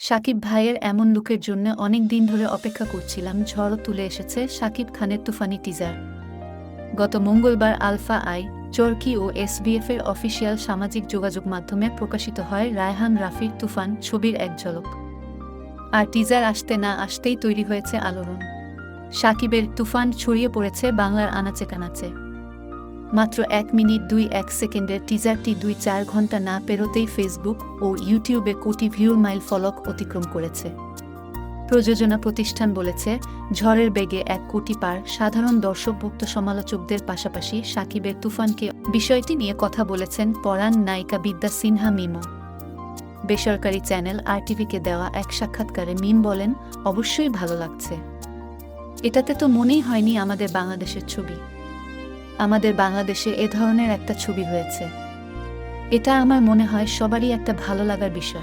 সাকিব ভাইয়ের এমন লুকের জন্য অনেক দিন ধরে অপেক্ষা করছিলাম, ঝড়ও তুলে এসেছে সাকিব খানের তুফানি টিজার গত মঙ্গলবার আলফা আই, চরকি ও এসবিএফ এর অফিসিয়াল সামাজিক যোগাযোগ মাধ্যমে প্রকাশিত হয় রায়হান রাফির তুফান, ছবির এক ঝলক। আর টিজার আসতে না আসতেই তৈরি হয়েছে আলোড়ন। সাকিবের তুফান ছড়িয়ে পড়েছে বাংলার আনাচে কানাচে। মাত্র এক মিনিট দুই এক সেকেন্ডের টিজারটি দুই চার ঘণ্টা না পেরোতেই ফেসবুক ও ইউটিউবে কোটি ভিউর মাইল ফলক অতিক্রম করেছে। প্রযোজনা প্রতিষ্ঠান বলেছে, ঝড়ের বেগে এক কোটি পার সাধারণ দর্শকভুক্ত সমালোচকদের পাশাপাশি সাকিবের তুফানকে বিষয়টি নিয়ে কথা বলেছেন পরাণ নায়িকা বিদ্যা সিনহা মিমো। বেসরকারি চ্যানেল আরটিভিকে দেওয়া এক সাক্ষাৎকারে মিম বলেন, অবশ্যই ভালো লাগছে। এটাতে তো মনেই হয়নি আমাদের বাংলাদেশের ছবি। আমাদের বাংলাদেশে এ ধরনের একটা ছবি হয়েছে। এটা আমার মনে হয় সবারই একটা ভালো লাগার বিষয়।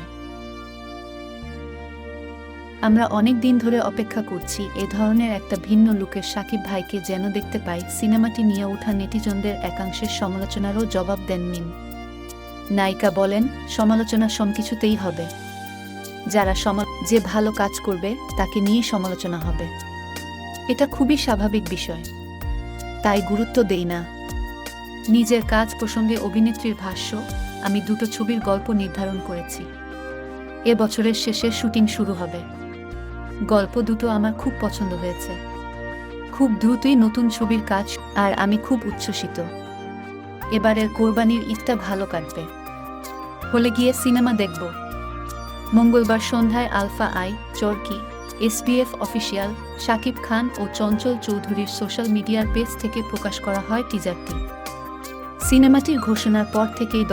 আমরা অনেক দিন ধরে অপেক্ষা করছি এ ধরনের একটা ভিন্ন লুকের সাকিব ভাইকে যেন দেখতে পাই সিনেমাটি নিয়ে ওঠা নেটিজনদের একাংশের সমালোচনারও জবাব দেন মিম। নায়িকা বলেন, সমালোচনা সবকিছুতেই হবে। যারা যে ভালো কাজ করবে তাকে নিয়ে সমালোচনা হবে। এটা খুবই স্বাভাবিক বিষয়। তাই গুরুত্ব দেই না। নিজের কাজ প্রসঙ্গে অভিনেত্রীর ভাষ্য, আমি দুটো ছবির গল্প নির্ধারণ করেছি। এ বছরের শেষে শুটিং শুরু হবে। গল্প দুটো আমার খুব পছন্দ হয়েছে। খুব দ্রুতই নতুন ছবির কাজ, আর আমি খুব উচ্ছ্বসিত। এবারের কোরবানির ঈদটা ভালো কাটবে। হলে গিয়ে সিনেমা দেখব। মঙ্গলবার সন্ধ্যায় Alpha I, Chorki. SBF official, Shakib Khan ও চঞ্চল চৌধুরীর সোশ্যাল মিডিয়ার পেজ থেকে প্রকাশ করা হয় টিজারটি সিনেমাটির ঘোষণার পর থেকেই